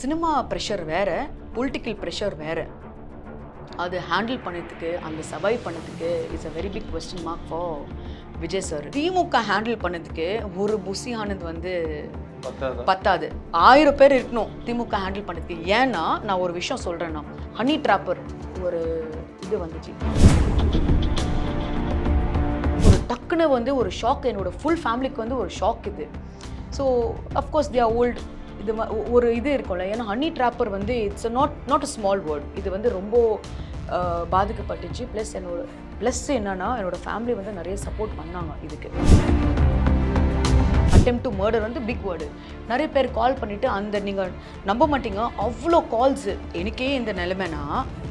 Cinema pressure வேற political pressure வேற. அது ஹேண்டில் பண்ணதுக்கு அந்த சர்வை பண்ணதுக்கு it's a very big question mark for Vijay sir DMK handle பண்ணதுக்கு ஒரு புசி ஆனந்த் வந்து பத்தாதா? ஆயிரம் பேர் இருக்கணும் திமுக ஹேண்டில் பண்ணதுக்கு. ஏன்னா நான் ஒரு விஷயம் சொல்கிறேன்னா ஹனி ட்ராப்பர் ஒரு இது வந்துச்சு. ஒரு டக்குன்னு வந்து ஒரு ஷாக் என்னோட ஃபுல் ஃபேமிலிக்கு வந்து ஒரு ஷாக் இது. ஸோ அஃப்கோர்ஸ் தி ஓல்டு இது ஒரு இது இருக்கும்ல. ஏன்னா ஹனி ட்ராப்பர் வந்து it's not not a small word இது வந்து ரொம்ப பாதிக்கப்பட்டுச்சு. ப்ளஸ் என்னோட ப்ளஸ் என்னன்னா என்னோட ஃபேமிலி வந்து நிறைய சப்போர்ட் பண்ணாங்க இதுக்கு. அட்டெம் டு மர்டர் வந்து பிக் வேர்டு நிறைய பேர் கால் பண்ணிவிட்டு அந்த நீங்கள் நம்ப மாட்டீங்க. அவ்வளோ கால்ஸு எனக்கே இந்த நிலைமைனா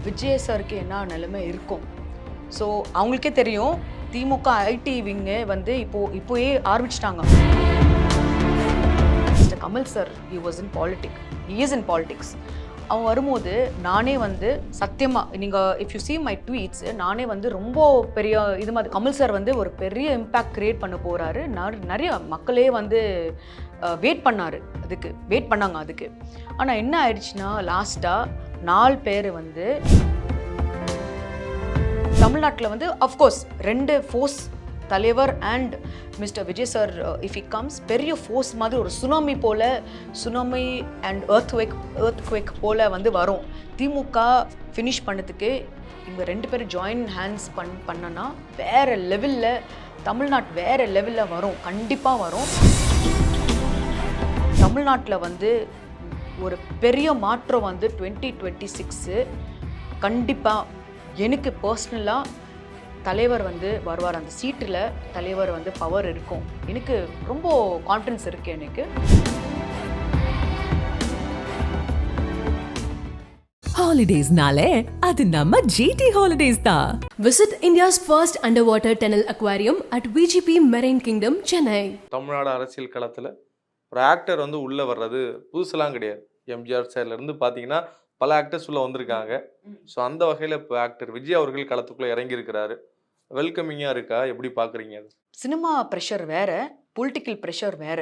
விஜய் சாருக்கு என்ன நிலைமை இருக்கும்? ஸோ அவங்களுக்கே தெரியும். திமுக ஐடி விங்கு வந்து இப்போது இப்போயே ஆரம்பிச்சிட்டாங்க. Mister Kamal sir he was in politic he is in politics அவன் வரும்போது நானே வந்து சத்தியமாக நீங்கள் if you see my tweets நானே வந்து ரொம்ப பெரிய இது மாதிரி கமல் சார் வந்து ஒரு பெரிய இம்பேக்ட் க்ரியேட் பண்ண போகிறாரு நிறைய மக்களே வந்து வெயிட் பண்ணார் அதுக்கு வெயிட் பண்ணாங்க அதுக்கு. ஆனால் என்ன ஆயிடுச்சுன்னா லாஸ்ட்டாக நாலு பேர் வந்து தமிழ்நாட்டில் வந்து அஃப்கோர்ஸ் ரெண்டு ஃபோர்ஸ் தலைவர் and mister Vijay sir if he comes பெரிய ஃபோர்ஸ் மாதிரி ஒரு சுனாமி போல் tsunami and earthquake earthquake போல் வந்து வரும். திமுக ஃபினிஷ் பண்ணதுக்கு இவங்க ரெண்டு பேரும் ஜாயின் ஹேண்ட்ஸ் பண் பண்ணனா வேற லெவலில் தமிழ்நாட் வேற லெவலில் வரும். கண்டிப்பாக வரும். தமிழ்நாட்டில் வந்து ஒரு பெரிய மாற்றம் வந்து டுவெண்ட்டி டுவெண்ட்டி சிக்ஸு கண்டிப்பாக எனக்கு பர்சனலாக தலைவர் வந்து வருவார். அந்த சீட்டில் தலைவர் வந்து பவர் இருக்கும். எனக்கு ரொம்ப கான்ஃபிடன்ஸ் இருக்குது எனக்கு. ஹாலிடேஸ்னாலே அது நம்ம ஜிடி ஹாலிடேஸ் தான் Visit India's first underwater tunnel aquarium at VGP Marine Kingdom, Chennai. Tamil Nadu அரசியல் களத்தில் ஒரு ஆக்டர் வந்து உள்ளே வர்றது புதுசெல்லாம் கிடையாது. எம்ஜிஆர் சைட்ல இருந்து பார்த்தீங்கன்னா பல ஆக்டர்ஸ் உள்ள வந்திருக்காங்க. ஸோ அந்த வகையில் இப்போ ஆக்டர் விஜய் அவர்கள் களத்துக்குள்ளே இறங்கியிருக்கிறாரு. வெல்கமிங்காக இருக்கா? எப்படி பார்க்குறீங்க அது? சினிமா ப்ரெஷர் வேற பொலிட்டிக்கல் ப்ரெஷர் வேற.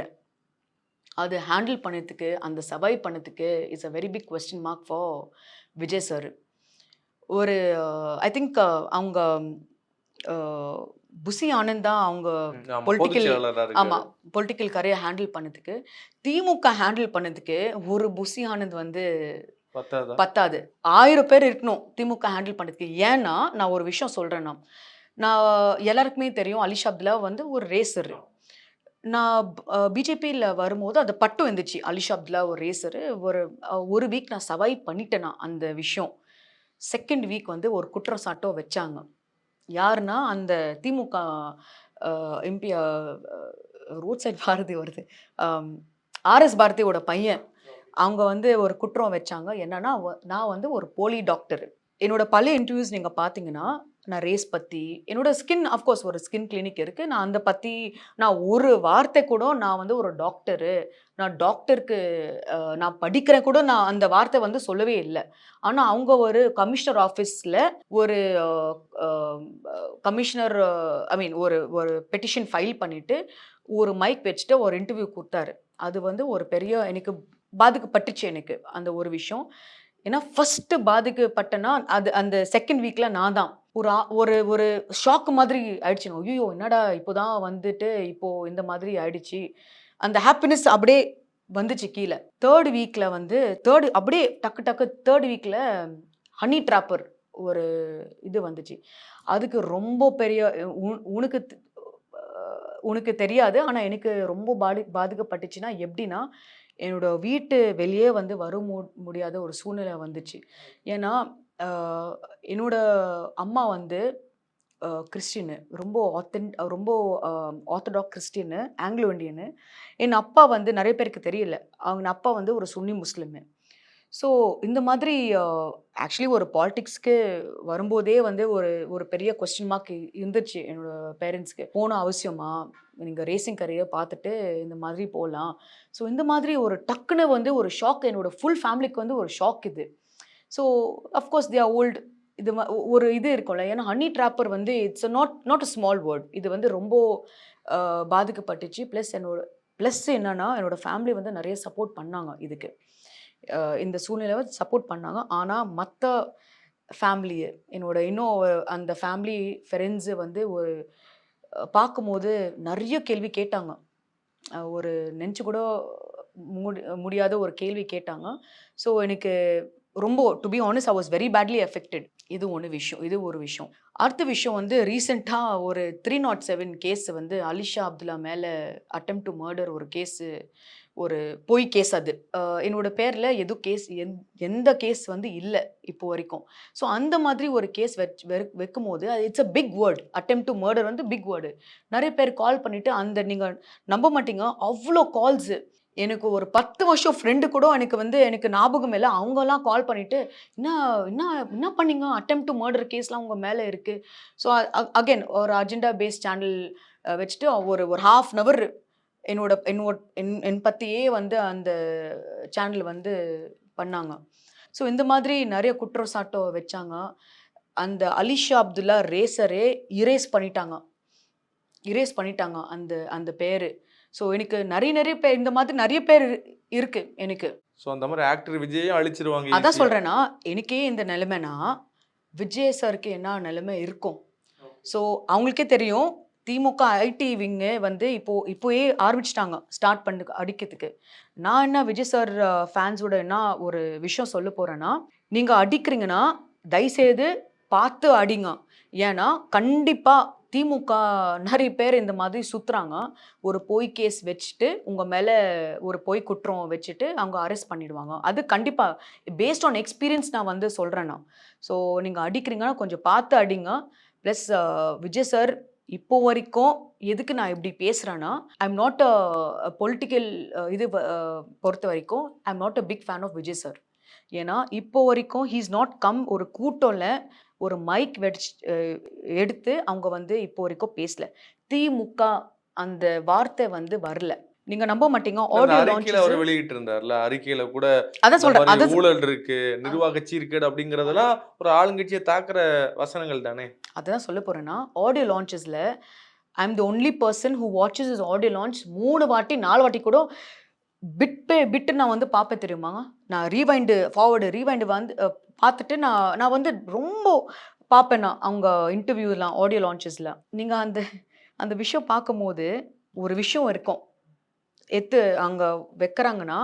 அது ஹேண்டில் பண்ணதுக்கு அந்த சர்வை பண்ணதுக்கு it's a very big question mark for Vijay sir ஒரு ஐ திங்க் அவங்க புசி ஆனந்த் தான் அவங்க இருக்காரு. ஆமாம் பொலிட்டிக்கல் கரையை ஹேண்டில் பண்ணதுக்கு. திமுக ஹேண்டில் பண்ணதுக்கு ஒரு புசி ஆனந்த் வந்து பத்தாதா? ஆயிரம் பேர் இருக்கணும் திமுக ஹேண்டில் பண்ணுறதுக்கு ஏன்னா நான் ஒரு விஷயம் சொல்கிறேன்னா நான் எல்லாருக்குமே தெரியும் அலிஷா அப்துல்லா வந்து ஒரு ரேசர் நான் பிஜேபியில் வரும்போது அது பட்டும் இருந்துச்சு அலிஷா அப்துல்லா ஒரு ரேசரு ஒரு ஒரு வீக் நான் சவை பண்ணிட்டேனா அந்த விஷயம். செகண்ட் வீக் வந்து ஒரு குற்றச்சாட்டோ வச்சாங்க. யாருன்னா அந்த திமுக எம்பி ரோட் சைட் பாரதி வருது. ஆர்எஸ் பாரதியோட பையன். அவங்க வந்து ஒரு குற்றம் வச்சாங்க. என்னன்னா வ- நான் வந்து ஒரு போலி டாக்டர். என்னோட பல இன்டர்வியூஸ் நீங்கள் பார்த்தீங்கன்னா நான் ரேஸ் பற்றி என்னோடய ஸ்கின் அஃப்கோர்ஸ் ஒரு ஸ்கின் கிளினிக் இருக்குது நான் அந்த பற்றி நான் ஒரு வார்த்தை கூட நான் வந்து ஒரு டாக்டரு நான் டாக்டருக்கு நான் படிக்கிறேன் கூட நான் அந்த வார்த்தை வந்து சொல்லவே இல்லை. ஆனால் அவங்க ஒரு கமிஷனர் ஆஃபீஸில் ஒரு கமிஷனர் ஐ மீன் ஒரு ஒரு பெட்டிஷன் ஃபைல் பண்ணிவிட்டு ஒரு மைக் வச்சுட்டு ஒரு இன்டர்வியூ கொடுத்தாரு. அது வந்து ஒரு பெரிய எனக்கு பாதிக்கப்பட்டுச்சு எனக்கு அந்த ஒரு விஷயம். ஏன்னா ஃபஸ்ட்டு பாதிக்கப்பட்டேன்னா அது அந்த செகண்ட் வீக்கில் நான் தான். ஒரு ஒரு ஒரு ஷாக் மாதிரி ஆயிடுச்சு. ஐயோ என்னடா இப்போதான் வந்துட்டு இப்போ இந்த மாதிரி ஆயிடுச்சு. அந்த ஹாப்பினஸ் அப்படியே வந்துச்சு கீழே. தேர்ட் வீக்கில் வந்து தேர்டு அப்படியே டக்கு டக்கு தேர்ட் வீக்கில் ஹனி ட்ராப்பர் ஒரு இது வந்துச்சு. அதுக்கு ரொம்ப பெரிய உனக்கு உனக்கு தெரியாது. ஆனால் எனக்கு ரொம்ப பாதி பாதிக்கப்பட்டுச்சுன்னா எப்படின்னா என்னோட வீட்டு வெளியே வந்து வர முடியாத ஒரு சூழ்நிலை வந்துச்சு. ஏன்னா என்னோட அம்மா வந்து கிறிஸ்டின்னு. ரொம்ப ஆத்தன் ரொம்ப ஆர்த்தடாக் கிறிஸ்டின்னு ஆங்கிலோ இண்டியனு என் அப்பா வந்து நிறைய பேருக்கு தெரியல. அவங்க அப்பா வந்து ஒரு சுன்னி முஸ்லீமு. ஸோ இந்த மாதிரி ஆக்சுவலி ஒரு பாலிட்டிக்ஸ்க்கு வரும்போதே வந்து ஒரு ஒரு பெரிய கொஸ்டின் மார்க் இருந்துச்சு என்னோட பேரண்ட்ஸ்க்கு போன அவசியமா? நீங்கள் ரேசிங் கரியர் பார்த்துட்டு இந்த மாதிரி போகலாம் ஸோ இந்த மாதிரி ஒரு டக்குன்னு வந்து ஒரு ஷாக் என்னோட ஃபுல் ஃபேமிலிக்கு வந்து ஒரு ஷாக் இது. So of course they are old இது ஒரு இது இருக்கும்ல. ஏன்னா ஹனி ட்ராப்பர் வந்து it's not not a small word இது வந்து ரொம்ப பாதிக்கப்பட்டுச்சு. ப்ளஸ் என்னோட ப்ளஸ் என்னன்னா என்னோட ஃபேமிலி வந்து நிறைய சப்போர்ட் பண்ணாங்க இதுக்கு. இந்த சூழ்நிலை சப்போர்ட் பண்ணாங்க. ஆனால் மற்ற ஃபேமிலியை என்னோட இன்னும் அந்த ஃபேமிலி ஃப்ரெண்ட்ஸு வந்து ஒரு பார்க்கும்போது நிறைய கேள்வி கேட்டாங்க. ஒரு நெஞ்சு கூட முடி முடியாத ஒரு கேள்வி கேட்டாங்க. ஸோ எனக்கு ரொம்ப to be honest I was very badly affected இது ஒன்று விஷயம் இது ஒரு விஷயம். அடுத்த விஷயம் வந்து ரீசெண்டாக ஒரு த்ரீ நாட் செவன் கேஸ் வந்து அலிஷா அப்துல்லா மேலே அட்டம் டு மர்டர் ஒரு கேஸு ஒரு பொய் கேஸ் அது. என்னோட பேரில் எதுவும் கேஸ் எந்த கேஸ் வந்து இல்லை இப்போ வரைக்கும். ஸோ அந்த மாதிரி ஒரு கேஸ் வச் வெ- வைக்கும் போது அது it's a big word attempt to murder வந்து பிக் வேர்டு நிறைய பேர் கால் பண்ணிவிட்டு அந்த நீங்கள் நம்ப மாட்டீங்க அவ்வளோ கால்ஸு எனக்கு ஒரு பத்து வருஷம் ஃப்ரெண்டு கூட எனக்கு வந்து எனக்கு ஞாபகம் இல்லை. அவங்கெல்லாம் கால் பண்ணிவிட்டு என்ன என்ன என்ன பண்ணீங்க? அட்டம் டு மர்டர் கேஸ்லாம் உங்கள் மேலே இருக்குது ஸோ அகைன் ஒரு அஜெண்டா பேஸ் சேனல் வச்சுட்டு ஒரு ஒரு ஹாஃப் அன் அவர் என்னோட என்னோட என் என் பற்றியே வந்து அந்த சேனல் வந்து பண்ணாங்க. ஸோ இந்த மாதிரி நிறைய குற்றச்சாட்டோ வச்சாங்க. அந்த அலிஷா அப்துல்லா ரேசரே இரேஸ் பண்ணிட்டாங்க. இரேஸ் பண்ணிட்டாங்க அந்த அந்த பேர். ஸோ எனக்கு நிறைய நிறைய பேர் இந்த மாதிரி நிறைய பேர் இரு- இருக்கு எனக்கு. ஸோ அந்த மாதிரி ஆக்டர் விஜயையும் அழிச்சிருவாங்க அதான். சொல்றேன்னா எனக்கே இந்த நிலைமைனா விஜய் சாருக்கு என்ன நிலைமை இருக்கும்? ஸோ அவங்களுக்கே தெரியும் திமுக ஐடி விங்கு வந்து இப்போ இப்போயே ஆரம்பிச்சிட்டாங்க ஸ்டார்ட் பண்ணு அடிக்கிறதுக்கு. நான் என்ன விஜய் சார் ஃபேன்ஸோட என்ன ஒரு விஷயம் சொல்ல போறேன்னா நீங்க அடிக்கிறீங்கன்னா தயவுசெய்து பார்த்து அடிங்க. ஏன்னா கண்டிப்பா திமுக நிறைய பேர் இந்த மாதிரி சுற்றுறாங்க ஒரு பொய் கேஸ் வச்சுட்டு உங்கள் மேலே ஒரு பொய் குற்றம் வச்சுட்டு அவங்க அரெஸ்ட் பண்ணிடுவாங்க. அது கண்டிப்பாக பேஸ்ட் ஆன் எக்ஸ்பீரியன்ஸ் நான் வந்து சொல்கிறேன் நான். ஸோ நீங்கள் அடிக்கிறீங்கன்னா கொஞ்சம் பார்த்து அடிங்க. ப்ளஸ் விஜய் சார் இப்போ வரைக்கும் எதுக்கு நான் இப்படி பேசுகிறேன்னா ஐம் நாட் அ பொலிட்டிக்கல் இது பொறுத்த வரைக்கும் I'm not a big fan of Vijay sir ஏன்னா இப்போ வரைக்கும் ஹீஸ் நாட் கம் ஒரு கூட்டம்ல ஒரு மைக் வெடிச்சு எடுத்து அவங்க வந்து இப்போ வரைக்கும் பேசல. திமுக அந்த வார்த்தை வந்து வரல. நீங்க நம்ப மாட்டீங்க ஆடியோ அறிக்கையில அவர் வெளியிட்டு இருந்தார்ல அறிக்கையில கூட அதான் சொல்றேன் ஊழல் இருக்கு நிர்வாக சீர்கேடு அப்படிங்கறதெல்லாம் ஒரு ஆளுங்கட்சியை தாக்குற வசனங்கள் தானே. அதான் சொல்ல போறேன்னா audio லான்ச்சஸில் I am the only person who watches is audio launch மூணு வாட்டி நாலு வாட்டி கூட பிட் பே பிட்டு நான் வந்து பார்ப்பேன் தெரியுமாங்க நான் ரீவைண்டு ஃபார்வர்டு ரீவைண்டு வந்து பார்த்துட்டு நான் நான் வந்து ரொம்ப பார்ப்பேன் நான் அவங்க இன்டர்வியூலாம் ஆடியோ லான்ச்சஸில் நீங்கள் அந்த அந்த விஷயம் பார்க்கும்போது ஒரு விஷயம் இருக்கும். எத்து அங்கே வைக்கிறாங்கன்னா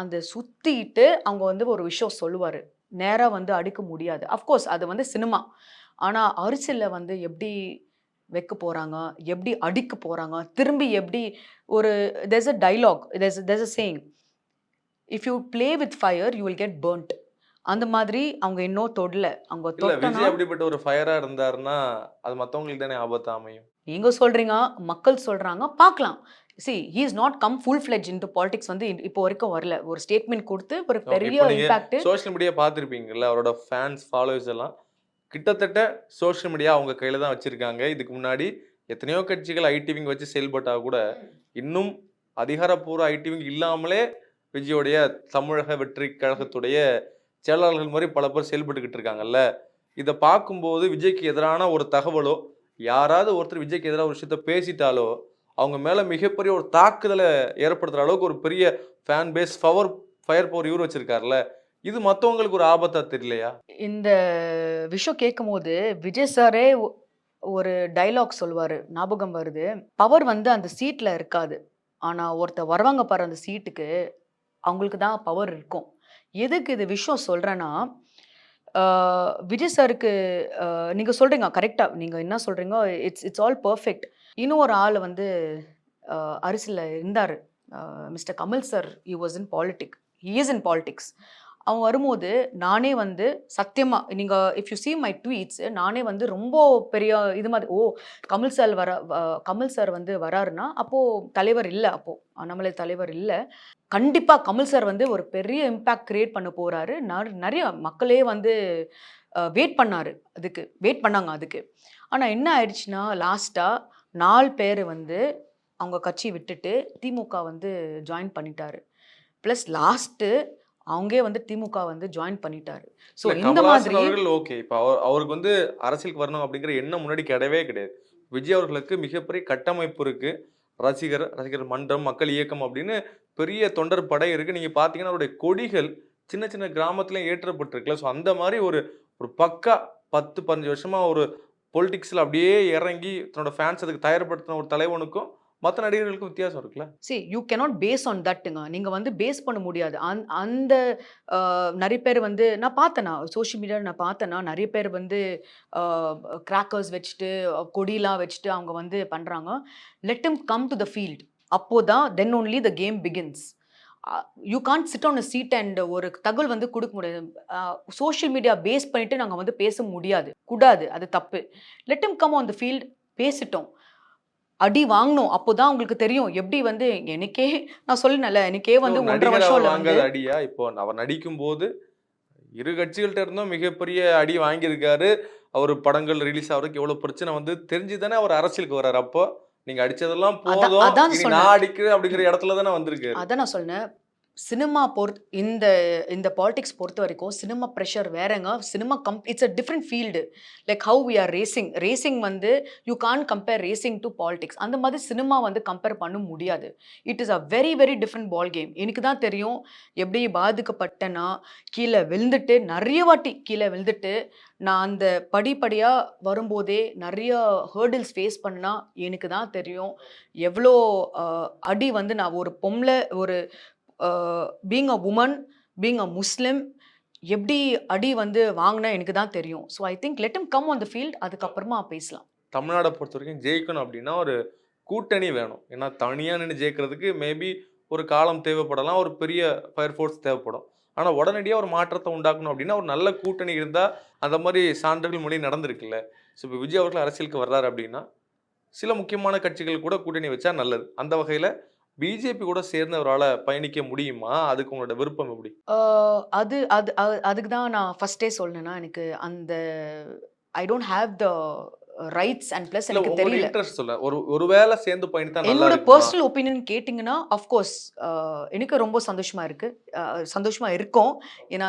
அந்த சுற்றிட்டு அவங்க வந்து ஒரு விஷயம் சொல்லுவார். நேராக வந்து அடிக்க முடியாது. அஃப்கோர்ஸ் அது வந்து சினிமா. ஆனால் அரிசியில் வந்து எப்படி வைக்க போகிறாங்க எப்படி அடிக்க போகிறாங்க திரும்பி எப்படி ஒரு there's அ dialogue there's there's a saying if you play with fire you will get burnt. அந்த மாதிரி அவங்க இன்னும் தொடல. அவங்க இல்ல தொட்டனா விஜய் அப்படிப்பட்ட ஒரு ஃபயரா இருந்தாருன்னா அது மத்தவங்களுக்கு தானே ஆபத்தா அமையும். நீங்க சொல்றீங்க மக்கள் சொல்றாங்க பார்க்கலாம். See he is not come full fledge into politics வந்து இ- இப்போ வரைக்கும் வரல. ஒரு ஸ்டேட்மெண்ட் கொடுத்து ஒரு பெரிய இம்பாக்ட் சோஷியல் மீடியா பார்த்துருப்பீங்கல்ல அவரோட ஃபேன்ஸ் ஃபாலோவர்ஸ் எல்லாம் கிட்டத்தட்ட சோஷியல் மீடியா அவங்க கையில தான் வச்சிருக்காங்க. இதுக்கு முன்னாடி எத்தனையோ கட்சிகள் ஐடிவிங் வச்சு செயல்பட்டா கூட இன்னும் அதிகாரப்பூர்வ ஐடிவிங் இல்லாமலே விஜயோடைய தமிழக வெற்றி கழகத்துடைய செயலாளர்கள் மாதிரி பல பேர் செயல்பட்டுக்கிட்டு இருக்காங்கல்ல. இதை பார்க்கும்போது விஜய்க்கு எதிரான ஒரு தகவலோ யாராவது ஒருத்தர் விஜய்க்கு எதிராக ஒரு விஷயத்த பேசிட்டாலோ அவங்க மேலே மிகப்பெரிய ஒரு தாக்குதலை ஏற்படுத்துகிற அளவுக்கு ஒரு பெரிய fan base power fire power இவர் வச்சிருக்காருல்ல. இது மற்றவங்களுக்கு ஒரு ஆபத்தா தெரியலையா? இந்த விஷயம் கேட்கும்போது விஜய் சாரே ஒரு டைலாக் சொல்வார் ஞாபகம் வருது. பவர் வந்து அந்த சீட்டில் இருக்காது. ஆனால் ஒருத்தர் வருவாங்க பாரு அந்த சீட்டுக்கு அவங்களுக்கு தான் பவர் இருக்கும். எதுக்கு இது விஷயம் சொல்கிறேன்னா விஜய் சாருக்கு நீங்கள் சொல்கிறீங்க கரெக்டாக நீங்கள் என்ன சொல்கிறீங்க இட்ஸ் இட்ஸ் ஆல் பர்ஃபெக்ட் இன்னும் ஒரு ஆள் வந்து அரசியலில் இருந்தார். Mister Kamal sir you was in politic he is in politics அவன் வரும்போது நானே வந்து சத்தியமாக நீங்கள் if you see my tweets நானே வந்து ரொம்ப பெரிய இது மாதிரி ஓ கமல் சார் வர கமல் சார் வந்து வராருன்னா அப்போது தலைவர் இல்லை அப்போது அண்ணாமலை தலைவர் இல்லை. கண்டிப்பாக கமல் சார் வந்து ஒரு பெரிய இம்பேக்ட் கிரியேட் பண்ண போகிறாரு நிறைய மக்களே வந்து வெயிட் பண்ணார் அதுக்கு வெயிட் பண்ணாங்க அதுக்கு. ஆனால் என்ன ஆயிடுச்சுன்னா லாஸ்ட்டாக நாலு பேர் வந்து அவங்க கட்சி விட்டுட்டு திமுக வந்து ஜாயின் பண்ணிட்டாரு. ப்ளஸ் லாஸ்ட்டு அவங்கே வந்து திமுக வந்து ஜாயின் பண்ணிட்டாரு. ஸோ இந்த மாதிரி அவர்கள் ஓகே இப்போ அவர் அவருக்கு வந்து அரசியலுக்கு வரணும் அப்படிங்கிற எண்ணம் முன்னாடி கிடையவே கிடையாது. விஜய் அவர்களுக்கு மிகப்பெரிய கட்டமைப்பு இருக்கு. ரசிகர் ரசிகர் மன்றம் மக்கள் இயக்கம் அப்படின்னு பெரிய தொண்டர் படை இருக்கு. நீங்க பாத்தீங்கன்னா அவருடைய கொடிகள் சின்ன சின்ன கிராமத்துலயும் ஏற்றப்பட்டிருக்குல்ல. ஸோ அந்த மாதிரி ஒரு ஒரு பக்கா பத்து பதினஞ்சு வருஷமா ஒரு பொலிட்டிக்ஸ்ல அப்படியே இறங்கி தன்னோட ஃபேன்ஸ் அதுக்கு தயார்படுத்தின ஒரு தலைவனுக்கும் மற்ற நடிகர்களுக்கும் வித்தியாசம் இருக்குல்ல? See you cannot face on தட்டுங்க நீங்கள் வந்து பேஸ் பண்ண முடியாது. அந் அந்த நிறைய பேர் வந்து நான் பார்த்தேனா சோஷியல் மீடியாவில் நான் பார்த்தேன்னா நிறைய பேர் வந்து கிராக்கர்ஸ் வச்சுட்டு கொடிலாம் வச்சுட்டு அவங்க வந்து பண்ணுறாங்க let him come to the field அப்போது தான் then only the game begins you can't sit on a seat and ஒரு தகவல் வந்து கொடுக்க முடியாது. சோஷியல் மீடியா பேஸ் பண்ணிட்டு நாங்கள் வந்து பேச முடியாது. கூடாது. அது தப்பு. Let him come on the field பேசிட்டோம். அடி வாங்கணும். அப்போதான் உங்களுக்கு தெரியும். எப்படி வந்து எனக்கே நான் சொல்லினேன்ல எனக்கே வந்து ஒன்றரை வருஷம் அடியா? இப்போ அவர் நடிக்கும் போது இரு கட்சிகள்கிட்ட இருந்தும் மிகப்பெரிய அடி வாங்கியிருக்காரு. அவர் படங்கள் ரிலீஸ் ஆகிறதுக்கு எவ்வளவு பிரச்சனை வந்து தெரிஞ்சு தானே அவர் அரசியலுக்கு வர்றாரு. அப்போ நீங்க அடிச்சதெல்லாம் போதும். நான் அடிக்கிறேன் அப்படிங்கிற இடத்துல தானே வந்திருக்காரு. அதான் நான் சொன்னேன். சினிமா பொறுத் இந்த இந்த பாலிடிக்ஸ் பொறுத்த வரைக்கும் சினிமா ப்ரெஷர் வேறங்க. Cinema come it's a different field like how we are racing racing வந்து you can compare racing to politics அந்த மாதிரி சினிமா வந்து கம்பேர் பண்ண முடியாது. It is a very very different ball game எனக்கு தான் தெரியும் எப்படி பாதிக்கப்பட்டேன்னா கீழே விழுந்துட்டு நிறைய வாட்டி கீழே விழுந்துட்டு நான் அந்த படிப்படியாக வரும்போதே நிறைய ஹேர்டில்ஸ் ஃபேஸ் பண்ணால் எனக்கு தான் தெரியும். எவ்வளோ அடி வந்து நான் ஒரு பொம்பளை ஒரு being a woman being a Muslim எப்படி அடி வந்து வாங்கினா எனக்கு தான் தெரியும். So I think let come on the field அதுக்கப்புறமா பேசலாம். தமிழ்நாடை பொறுத்த வரைக்கும் ஜெயிக்கணும் அப்படின்னா ஒரு கூட்டணி வேணும். ஏன்னா தனியாக நின்று ஜெயிக்கிறதுக்கு மேபி ஒரு காலம் தேவைப்படலாம் ஒரு பெரிய ஃபயர் ஃபோர்ஸ் தேவைப்படும். ஆனால் உடனடியாக ஒரு மாற்றத்தை உண்டாக்கணும் அப்படின்னா ஒரு நல்ல கூட்டணி இருந்தால் அந்த மாதிரி சான்றுகள் மொழி நடந்திருக்குல்ல. ஸோ இப்போ விஜய் அவர்கள் அரசியலுக்கு வர்றாரு அப்படின்னா சில முக்கியமான கட்சிகள் கூட கூட்டணி வச்சா நல்லது. அந்த வகையில் பிஜேபி கூட சேர்ந்து அவரால் பயணிக்க முடியுமா? அதுக்கு உங்களோட விருப்பம் எப்படி? அது அது அது- அதுக்கு தான் நான் ஃபர்ஸ்டே சொன்னேன்னா எனக்கு அந்த I don't have the rights and plus எனக்கு தெரியல. இன்ட்ரெஸ்ட் சொல்ல. ஒரு ஒருவேளை சேர்ந்து பயணித்தா என்னோட? பர்சனல் ஒப்பீனியன் கேட்டிங்கன்னா அஃப்கோர்ஸ் எனக்கு ரொம்ப சந்தோஷமா இருக்கு. அஹ், சந்தோஷமா இருக்கும். ஏன்னா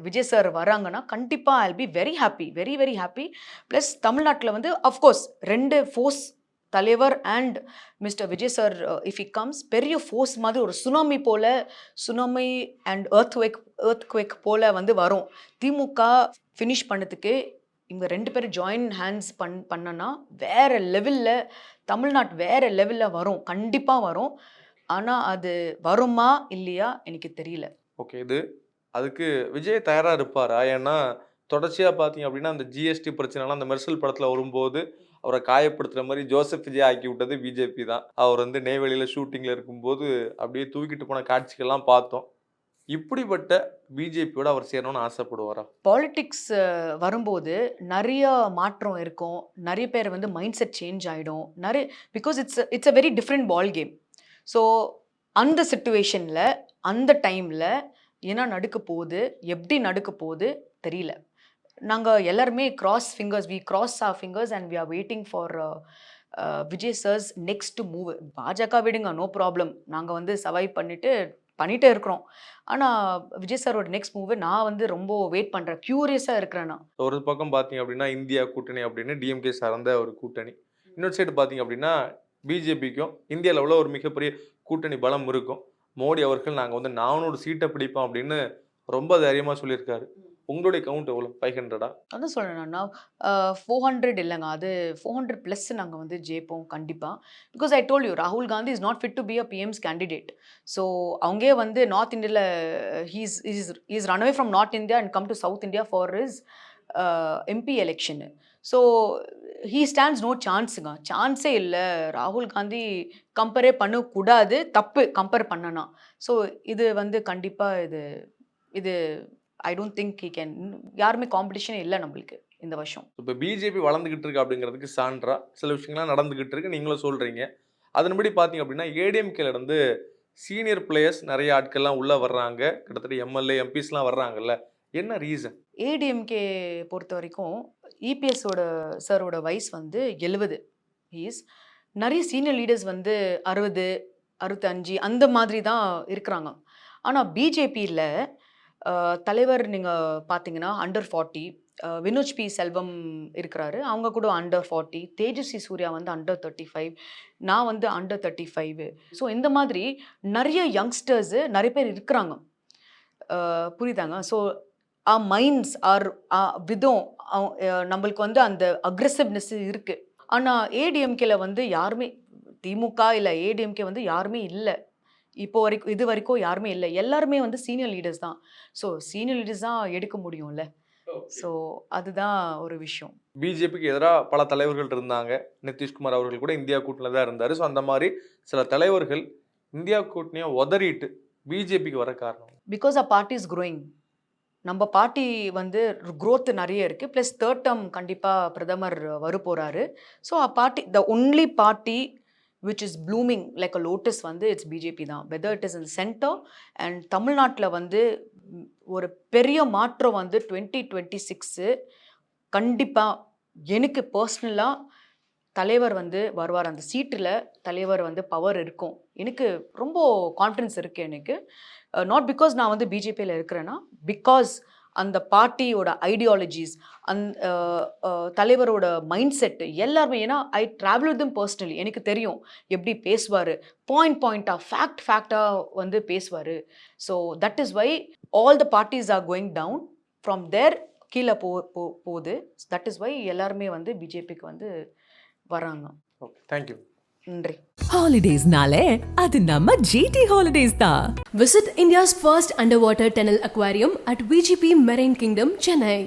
விஜய் சார் வராங்கன்னா கண்டிப்பாக I'll be very happy very very happy plus தமிழ்நாட்டில் வந்து அஃப்கோர்ஸ் ரெண்டு ஃபோர்ஸ் தலைவர் and mister Vijay sir if he comes பெரிய ஃபோர்ஸ் மாதிரி ஒரு சுனாமி போல் tsunami and earthquake earthquake போல் வந்து வரும். திமுக ஃபினிஷ் பண்ணதுக்கு இவங்க ரெண்டு பேரும் ஜாயின் ஹேண்ட்ஸ் பண் பண்ணனா வேற லெவலில் தமிழ்நாட்டு வேற லெவலில் வரும். கண்டிப்பாக வரும். ஆனால் அது வருமா இல்லையா எனக்கு தெரியல. ஓகே இது அதுக்கு விஜய் தயாராக இருப்பாரா? ஏன்னா தொடர்ச்சியாக பார்த்தீங்க அப்படின்னா அந்த ஜிஎஸ்டி பிரச்சனைலாம் அந்த மெர்சல் படத்தில் வரும்போது அவரை காயப்படுத்துற மாதிரி ஜோசப் விஜய் ஆக்கி விட்டது பிஜேபி தான். அவர் வந்து நெய்வேலியில் ஷூட்டிங்கில் இருக்கும்போது அப்படியே தூக்கிட்டு போன காட்சிகள்லாம் பார்த்தோம். இப்படிப்பட்ட பிஜேபியோட அவர் சேரணும்னு ஆசைப்படுவாரா? பாலிட்டிக்ஸ் வரும்போது நிறைய மாற்றம் இருக்கும். நிறைய பேர் வந்து மைண்ட் செட் சேஞ்ச் ஆகிடும் நிறைய because it's it's a very different ball game so அந்த சுச்சுவேஷனில் அந்த டைமில் என்ன நடக்க போகுது? எப்படி நடக்க போகுது? தெரியல. நாங்கள் எல்லாருமே cross fingers we cross are fingers and we are waiting for Vijay sir's next move பாஜக விடுங்க நோ ப்ராப்ளம் நாங்கள் வந்து சர்வை பண்ணிட்டு பண்ணிட்டே இருக்கிறோம். ஆனால் விஜய் சாரோட நெக்ஸ்ட் மூவ் நான் வந்து ரொம்ப வெயிட் பண்ணுறேன் க்யூரியஸாக இருக்கிறேன் நான். ஒரு பக்கம் பார்த்தீங்க அப்படின்னா இந்தியா கூட்டணி அப்படின்னு டிஎம்கே சார்ந்த ஒரு கூட்டணி. இன்னொரு சைடு பார்த்தீங்க அப்படின்னா பிஜேபிக்கும் இந்திய அளவில் ஒரு மிகப்பெரிய கூட்டணி பலம் இருக்கும். மோடி அவர்கள் நாங்கள் வந்து நானூறு சீட்டை பிடிப்போம் அப்படின்னு ரொம்ப தைரியமாக சொல்லியிருக்காரு. உங்களுடைய கவுண்ட் எவ்வளோ ஃபைவ் ஹண்ட்ரடா அதான் சொல்லணும்னா ஃபோர் ஹண்ட்ரட் இல்லைங்க. அது ஃபோர் ஹண்ட்ரட் ப்ளஸ் நாங்கள் வந்து ஜெயிப்போம் கண்டிப்பாக பிகாஸ் ஐ டோல் யூ ராகுல் Gandhi is not fit to be a பிஎம்ஸ் candidate so அவங்கே வந்து நார்த் இந்தியாவில் he's is is run away from north India and come to south India for is MP election so he stands no சான்ஸுங்க சான்ஸே இல்லை. ராகுல் காந்தி கம்பேரே பண்ணக்கூடாது. தப்பு. Compare பண்ணனா. So இது வந்து கண்டிப்பாக இது இது I don't think he can யாருமே காம்படிஷன் இல்லை நம்மளுக்கு இந்த வருஷம். இப்போ பிஜேபி வளர்ந்துகிட்டு இருக்கு அப்படிங்கிறதுக்கு சான்றா சில விஷயங்கள்லாம் நடந்துகிட்டு இருக்கு. நீங்களும் சொல்றீங்க. அதன்படி பார்த்தீங்க அப்படின்னா ஏடிஎம்கேல இருந்து சீனியர் பிளேயர்ஸ் நிறைய ஆட்கள்லாம் உள்ள வர்றாங்க. கிட்டத்தட்ட எம்எல்ஏ எம்பிஸ்லாம் வர்றாங்கல்ல. என்ன ரீசன் ஏடிஎம்கே பொறுத்த வரைக்கும் இபிஎஸோட சாரோட வயசு வந்து எழுவது. இஸ் நிறைய சீனியர் லீடர்ஸ் வந்து அறுபது அறுபத்தஞ்சு அந்த மாதிரி தான் இருக்கிறாங்க. ஆனால் பிஜேபியில் தலைவர் நீங்கள் பார்த்தீங்கன்னா under forty Vinoj P. Selvam இருக்கிறாரு. அவங்க கூட அண்டர் ஃபார்ட்டி தேஜஸ்வி சூர்யா வந்து அண்டர் தேர்ட்டி ஃபைவ் நான் வந்து அண்டர் தேர்ட்டி ஃபைவ் ஸோ இந்த மாதிரி நிறைய யங்ஸ்டர்ஸு நிறைய பேர் இருக்கிறாங்க. புரியுதாங்க? ஸோ ஆ மைண்ட்ஸ் ஆர் விதம் அவ- நம்மளுக்கு வந்து அந்த அக்ரெசிவ்னஸ் இருக்குது ஆனால் ஏடிஎம்கேல வந்து யாருமே திமுக இல்லை ஏடிஎம்கே வந்து யாருமே இல்லை. இப்போ வரைக்கும் இது வரைக்கும் யாருமே இல்லை. எல்லாருமே வந்து சீனியர் லீடர்ஸ் தான். ஸோ சீனியர் லீடர்ஸ் தான் எடுக்க முடியும்ல. ஸோ அதுதான் ஒரு விஷயம். பிஜேபிக்கு எதிராக பல தலைவர்கள் இருந்தாங்க. நிதிஷ்குமார் அவர்கள் கூட இந்தியா கூட்டணியில் தான் இருந்தார். ஸோ அந்த மாதிரி சில தலைவர்கள் இந்தியா கூட்டணியை உதறிட்டு பிஜேபிக்கு வர காரணம்? Because a party is growing. நம்ம பார்ட்டி வந்து growth நிறைய இருக்குது ப்ளஸ் தேர்ட் டேர்ம் கண்டிப்பாக பிரதமர் வர போகிறாரு so a party the only party which is blooming like a lotus வந்து இட்ஸ் பிஜேபி தான். Whether it is in centre and தமிழ்நாட்டில் வந்து ஒரு பெரிய மாற்றம் வந்து டுவெண்ட்டி டுவெண்ட்டி சிக்ஸு கண்டிப்பாக எனக்கு பர்சனலாக தலைவர் வந்து வருவார். அந்த சீட்டில் தலைவர் வந்து பவர் இருக்கும். எனக்கு ரொம்ப கான்ஃபிடன்ஸ் இருக்குது எனக்கு. Uh, நாட் பிகாஸ் நான் வந்து பிஜேபியில் இருக்கிறேன்னா பிகாஸ் அந்த பார்ட்டியோட ஐடியாலஜிஸ் அந் தலைவரோட மைண்ட் செட்டு எல்லாருமே ஏன்னா ஐ ட்ராவல் வித் பர்சனலி எனக்கு தெரியும் எப்படி பேசுவார். பாயிண்ட் பாயிண்ட்டாக ஃபேக்ட் ஃபேக்டாக வந்து பேசுவார். So that is why all the parties are going down from their கீழே போ போ போகுது. தட் இஸ் வை எல்லாருமே வந்து பிஜேபிக்கு வந்து வராங்க. ஓகே தேங்க்யூ நன்றி ஹாலிடேஸ்னாலே அது நம்ம ஜிடி ஹாலிடேஸ் தான் Visit India's first underwater tunnel aquarium at VGP Marine Kingdom, Chennai.